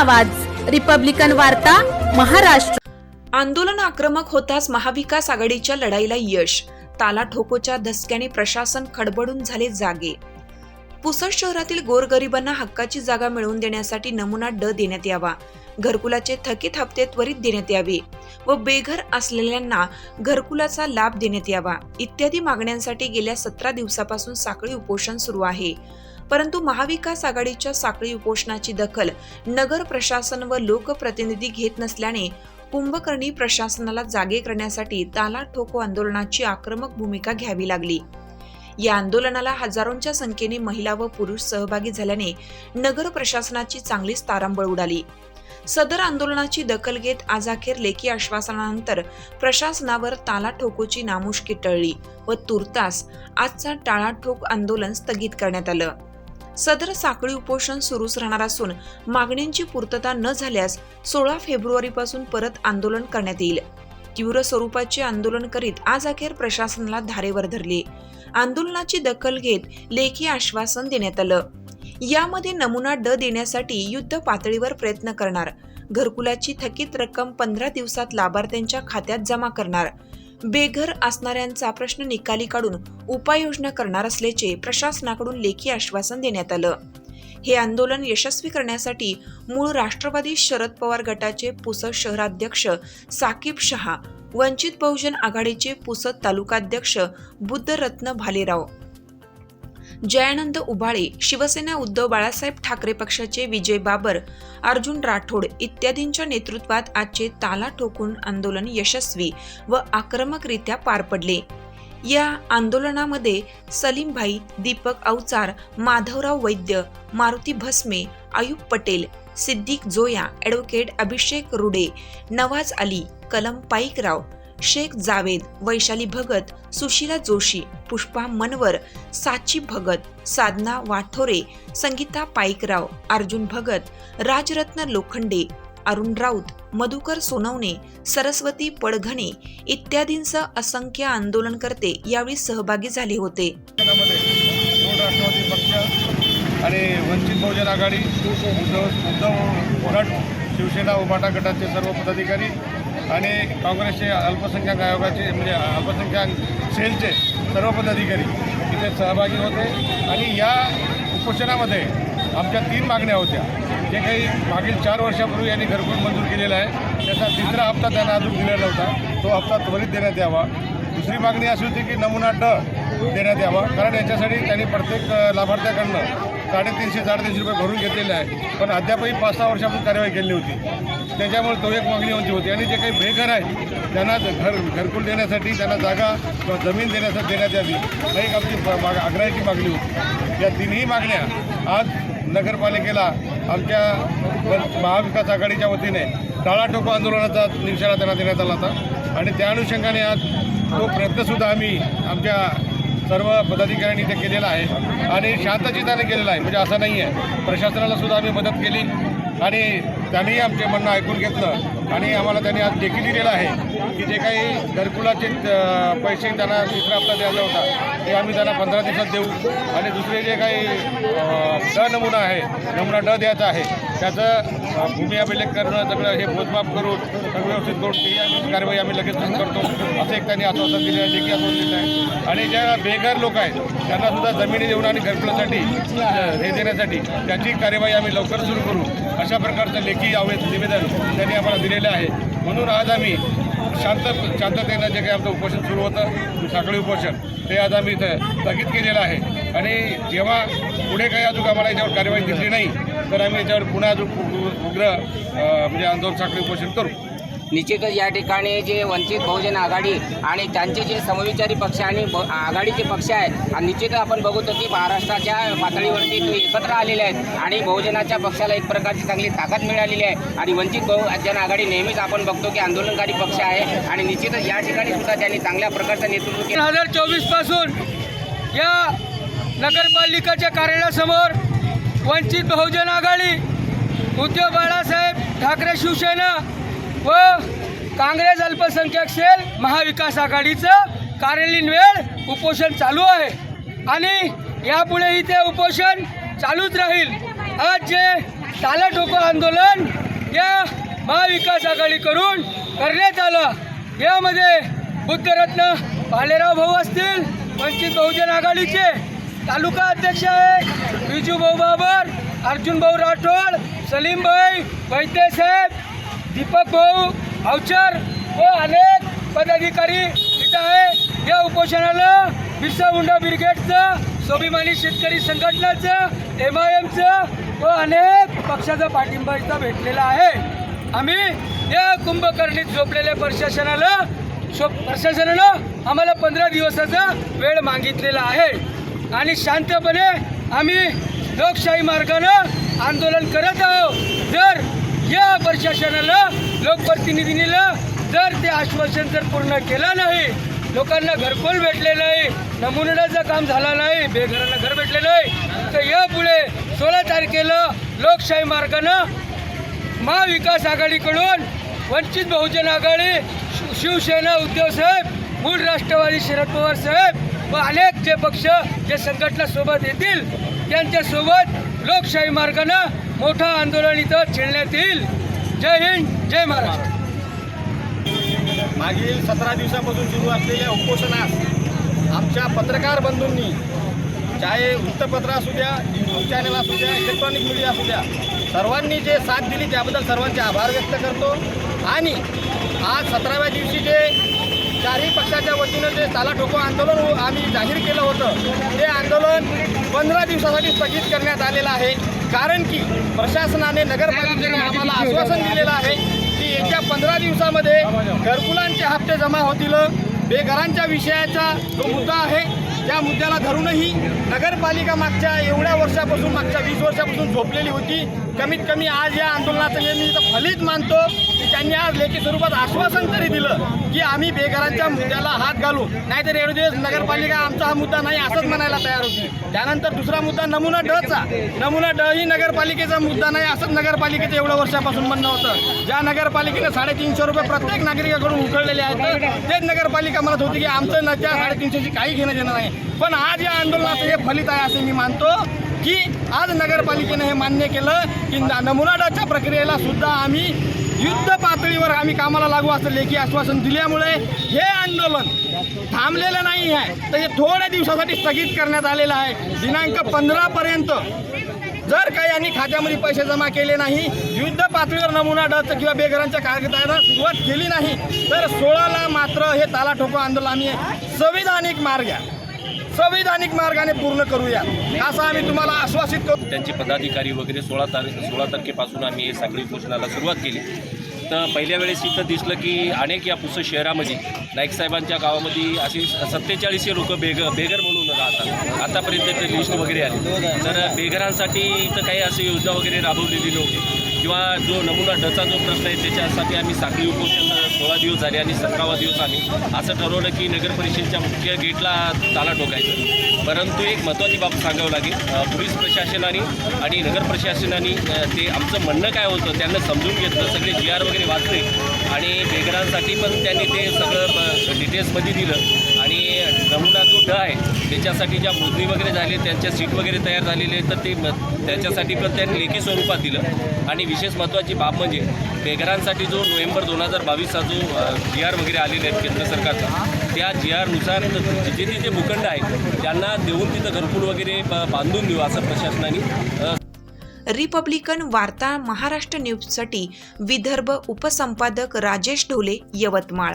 आवाज. रिपब्लिकन वार्ता महाराष्ट्र. आंदोलन आक्रमक होताच महाविकास आघाडीच्या लढाईला यश. ताला ठोकोच्या धसक्याने प्रशासन खडबडून झाले जागे. पुसद शहरातील गोरगरिबांना हक्काची जागा मिळवून देण्यासाठी नमुना ड देण्यात यावा. घरकुलाचे थकीत हप्ते त्वरित देण्यात यावे. व बेघर असलेल्यांना घरकुलाचा लाभ देण्यात यावा. इत्यादी मागण्यांसाठी गेल्या सतरा दिवसापासून साखळी उपोषण सुरू आहे. परंतु महाविकास आघाडीच्या साखळी उपोषणाची दखल नगर प्रशासन व लोकप्रतिनिधी घेत नसल्याने कुंभकर्णी प्रशासनाला जागे करण्यासाठी ताला ठोको आंदोलनाची आक्रमक भूमिका घ्यावी लागली. या आंदोलनाला हजारोंच्या संख्येने महिला व पुरुष सहभागी झाल्याने नगर प्रशासनाची चांगलीच तारांबळ उडाली. सदर आंदोलनाची दखल घेत आज अखेर लेखी आश्वासनानंतर प्रशासनावर ताला ठोकोची नामुष्की टळली व तुर्तास आजचा टाळाठोक आंदोलन स्थगित करण्यात आलं. सदर साखळी उपोषण सुरूच राहणार असून मागण्यांची पूर्तता न झाल्यास सोळा फेब्रुवारीपासून परत आंदोलन करण्यात येईल. तीव्र स्वरूपाचे आंदोलन करीत आज अखेर प्रशासनाला धारेवर धरले. आंदोलनाची दखल घेत लेखी आश्वासन देण्यात आलं. यामध्ये नमुना ड देण्यासाठी युद्ध पातळीवर प्रयत्न करणार. घरकुलाची थकीत रक्कम पंधरा दिवसात लाभार्थ्यांच्या खात्यात जमा करणार. बेघर असणाऱ्यांचा प्रश्न निकाली काढून उपाययोजना करणार असल्याचे प्रशासनाकडून लेखी आश्वासन देण्यात आलं. हे आंदोलन यशस्वी करण्यासाठी मूळ राष्ट्रवादी शरद पवार गटाचे पुसद शहराध्यक्ष साकीब शहा वंचित बहुजन आघाडीचे पुसद तालुकाध्यक्ष बुद्धरत्न भालेराव जयानंद उभाळे शिवसेना उद्धव बाळासाहेब ठाकरे पक्षाचे विजय बाबर अर्जुन राठोड इत्यादींच्या नेतृत्वात आजचे ताला ठोकून आंदोलन यशस्वी व आक्रमकरित्या पार पडले. या आंदोलनामध्ये सलीमभाई दीपक अवचार माधवराव वैद्य मारुती भस्मे आयुब पटेल सिद्दीक जोया ॲडव्होकेट अभिषेक रुडे नवाज अली कलम पाईकराव शेख जावेद वैशाली भगत सुशीला जोशी पुष्पा मनवर साची भगत साधना वाठोरे संगीता पाईकराव अर्जुन भगत राजरत्न लोखंडे अरुण राऊत मधुकर सोनवणे सरस्वती पडघणे इत्यादींसह असंख्य आंदोलनकर्ते यावेळी सहभागी झाले होते आणि वंचित बहुजन आघाडी उद्धव उद्धव शिवसेना उभाटा गटाचे सर्व पदाधिकारी आणि काँग्रेसचे अल्पसंख्याक आयोगाचे म्हणजे अल्पसंख्याक सेलचे सर्व पदाधिकारी तिथे सहभागी होते. आणि या उपोषणामध्ये आमच्या तीन मागण्या होत्या. जे काही मागील चार वर्षापूर्वी यांनी घरकुल मंजूर केलेला आहे त्याचा तिसरा हप्ता त्यांना अजून दिलेला नव्हता. तो हप्ता त्वरित देण्यात यावा. दुसरी मागणी अशी होती की नमुना ड देण्यात यावा कारण याच्यासाठी त्यांनी प्रत्येक लाभार्थ्याकडनं साडेतीनशे साडेतीनशे रुपये भरून घेतलेले आहे. पण अद्यापही पाच सहा वर्षापूर्वी कार्यवाही केली होती त्याच्यामुळे तो एक मागणी आमची होती. आणि जे काही बेघर आहेत त्यांना घर घरकुल देण्यासाठी त्यांना जागा किंवा जमीन देण्यासाठी देण्यात यावी. ही एक आमची ब- माग आग्रहाची मागणी होती. या तिन्ही मागण्या आज नगरपालिकेला आमच्या महाविकास आघाडीच्या वतीने टाळाटोको आंदोलनाचा निशाणा त्यांना देण्यात आला होता. आणि त्या अनुषंगाने आज तो प्रयत्नसुद्धा आम्ही आमच्या सर्व पदाधिकाऱ्यांनी इथे केलेला आहे आणि शांतचिताने केलेला आहे. म्हणजे असं नाही आहे. प्रशासनाला सुद्धा आम्ही मदत केली आणि त्यांनीही आमचे म्हणणं ऐकून घेतलं आणि आम्हाला त्यांनी आज देखील दिलेलं आहे. की जे काही घरकुलाचे पैसे त्यांना तिसरा हप्ता द्यायचा होता ते आम्ही त्यांना पंधरा दिवसात देऊ. आणि दुसरे जे काही ड नमुना आहे नमुना ड द्यायचा आहे त्याचं भूमी अभिलेख करणं सगळं हे मोजमाप करून सगळं व्यवस्थित करून ती आम्ही कारवाई आम्ही लगेच करतो असं एक त्यांनी आश्वासन दिलं आहे लेखी आश्वासन दिलं आहे. आणि ज्या बेघर लोक आहेत त्यांना सुद्धा जमिनी देऊन आणि घरकुलासाठी हे देण्यासाठी त्याची कार्यवाही आम्ही लवकर सुरू करू. अशा प्रकारचं लेखी आवेद निवेदन त्यांनी आम्हाला दिलेलं आहे. म्हणून आज आम्ही शांत शांततेनं जे काही आमचं उपोषण सुरू होतं साखळी उपोषण ते आज आम्ही इथं स्थगित केलेलं आहे. आणि जेव्हा पुढे काही अजून आम्हाला याच्यावर कार्यवाही दिसली नाही तर आम्ही याच्यावर पुन्हा अजून उग्र म्हणजे आंदोलन साखळी उपोषण करू. निश्चितच या ठिकाणी जे वंचित बहुजन आघाडी आणि त्यांचे जे समविचारी पक्ष आणि ब- आघाडीचे पक्ष आहेत आणि निश्चितच आपण बघतो की महाराष्ट्राच्या पातळीवरती ते एकत्र आलेले आहेत आणि बहुजनाच्या पक्षाला एक प्रकारची चांगली ताकद मिळालेली आहे. आणि वंचित बहुजन आघाडी नेहमीच आपण बघतो की आंदोलनकारी पक्ष आहे आणि निश्चितच या ठिकाणी सुद्धा त्यांनी चांगल्या प्रकारचं नेतृत्व केलं. दोन हजार चोवीसपासून या नगरपालिकाच्या कार्यालयासमोर वंचित बहुजन आघाडी उद्धव बाळासाहेब ठाकरे शिवसेना व काँग्रेस अल्पसंख्याक सेल महाविकास आघाडीचं कार्यालयीन वेळ उपोषण चालू आहे. आणि यापुढेही ते उपोषण चालूच राहील. आज जे ताला ठोको आंदोलन या महाविकास आघाडीकडून करण्यात आलं यामध्ये बुद्धरत्न भालेराव भाऊ असतील वंचित बहुजन आघाडीचे तालुका अध्यक्ष आहेत विजू भाऊ बाबर अर्जुन भाऊ राठोड सलीमभाई वैद्य साहेब दीपक भाऊ अवचर व अनेक पदाधिकारी इथं आहे या उपोषणाला बिरसा मुंडा ब्रिगेडचं स्वाभिमानी शेतकरी संघटनाचं एम आय एमचं व अनेक पक्षाचा पाठिंबा इथं भेटलेला आहे. आम्ही या कुंभकर्णीत झोपलेल्या प्रशासनाला शो प्रशासनानं आम्हाला पंधरा दिवसाचा वेळ मागितलेला आहे. आणि शांतपणे आम्ही लोकशाही मार्गानं आंदोलन करत आहोत. जर या प्रशासनाला लोकप्रतिनिधीला जर ते आश्वासन जर पूर्ण केलं नाही लोकांना घरकोल भेटले नाही नमुन्याचं काम झालं नाही बेघरांना घर भेटले नाही तर या पुढे सोळा तारखेला लोकशाही मार्गानं महाविकास आघाडीकडून वंचित बहुजन आघाडी शि- शिवसेना उद्धव साहेब मूळ राष्ट्रवादी शरद पवार साहेब व अनेक जे पक्ष जे संघटना सोबत येतील त्यांच्यासोबत लोकशाही मार्गानं मोठं आंदोलन इथं छेडण्यात येईल जय हिंद जय महाराष्ट्र. मागील सतरा दिवसापासून सुरू असलेल्या उपोषणास आमच्या पत्रकार बंधूंनी चाहे वृत्तपत्र असू द्या न्यूज चॅनल असू द्या इलेक्ट्रॉनिक मीडिया असू द्या सर्वांनी जे साथ दिली त्याबद्दल सर्वांचे आभार व्यक्त करतो. आणि आज सतराव्या दिवशी जे चारही पक्षाच्या वतीनं जे ताला ठोको आंदोलन हो- आम्ही जाहीर केलं होतं ते आंदोलन पंधरा दिवसासाठी स्थगित करण्यात आलेलं आहे. कारण की प्रशासनाने नगरपालिकेने आम्हाला आश्वासन दिलेलं आहे की येत्या पंधरा दिवसामध्ये घरकुलांचे हप्ते जमा होतील. बेघरांच्या विषयाचा जो मुद्दा आहे त्या मुद्द्याला धरूनही नगरपालिका मागच्या एवढ्या वर्षापासून मागच्या वीस वर्षापासून झोपलेली होती. कमीत कमी आज या आंदोलनाचं मी तर फलित मानतो की त्यांनी आज लेखी स्वरूपात आश्वासन तरी दिलं की आम्ही बेघरांच्या मुद्द्याला हात घालू. नाहीतर एवढे दिवस नगरपालिका आमचा हा मुद्दा नाही असंच म्हणायला तयार होती. त्यानंतर दुसरा मुद्दा नमुना डचा. नमुना ड ही नगरपालिकेचा मुद्दा नाही असंच नगरपालिकेचं एवढ्या वर्षापासून म्हणणं होतं. ज्या नगरपालिकेनं साडेतीनशे रुपये प्रत्येक नागरिकाकडून उकळलेले आहेत तेच नगरपालिका म्हणत होती की आमचं न त्या साडेतीनशेची काही घेणं देणं नाही. पण आज या आंदोलनाचं हे फलित आहे असे मी मानतो की आज नगरपालिकेनं हे मान्य केलं की न- नमुना डच्या प्रक्रियेला सुद्धा आम्ही युद्ध पातळीवर आम्ही कामाला लागू असं लेखी आश्वासन दिल्यामुळे हे आंदोलन थांबलेलं नाही आहे. तर हे थोड्या दिवसासाठी स्थगित करण्यात आलेलं आहे. दिनांक पंधरापर्यंत जर काही यांनी खात्यामध्ये पैसे जमा केले नाही युद्ध पातळीवर नमुना डच किंवा बेघरांच्या कागदाला सुरुवात केली नाही तर सोळाला मात्र हे ताला ठोको आंदोलन आम्ही संविधानिक मार्ग आहे. संविधानिक मार्गाने पूर्ण करूया असं आम्ही तुम्हाला आश्वासित करू. त्यांचे पदाधिकारी वगैरे सोळा तारीख सोळा तारखेपासून आम्ही हे साखळी घोषणाला सुरुवात केली. तर पहिल्या वेळेस इथं दिसलं की अनेक या पुसद शहरामध्ये नाईक साहेबांच्या गावामध्ये अशी सत्तेचाळीसशे लोक बेग बेघर म्हणून राहतात. आतापर्यंत ते लिस्ट वगैरे आली. तर बेघरांसाठी इथं काही अशी योजना वगैरे राबवलेली नव्हती. किंवा जो नमुना डचा जो प्रश्न आहे त्याच्यासाठी आम्ही साखळी उपोषण सोळा दिवस झाले आणि सतरावा दिवस आम्ही असं ठरवलं की नगर परिषदेच्या मुख्य गेटला ताला ठोकायचं. परंतु एक महत्त्वाची बाब सांगावं लागेल. पोलीस प्रशासनाने आणि नगर प्रशासनाने ते आमचं म्हणणं काय होतं त्यांना समजून घेतलं. सगळे जी आर वगैरे वाचले. आणि बेघरांसाठी पण त्यांनी ते सगळं डिटेल्समध्ये दिलं. आणि नमुना जो ड आहे त्याच्यासाठी ज्या मोजणी वगैरे झाली त्यांच्या सीट वगैरे तयार झालेले आहेत तर ते त्याच्यासाठी पण त्यांनी लेखी स्वरूपात दिलं. आणि विशेष महत्त्वाची बाब म्हणजे बेघरांसाठी जो नोव्हेंबर दोन हजार बावीसचा जो जी आर वगैरे आलेले आहेत केंद्र सरकारचा त्या जी आरनुसार जिथे तिथे भूखंड आहेत त्यांना देऊन तिथं घरकुल वगैरे ब- बांधून देऊ असं प्रशासनाने रिपब्लिकन वार्ता महाराष्ट्र न्यूजसाठी विदर्भ उपसंपादक राजेश ढोले यवतमाळ.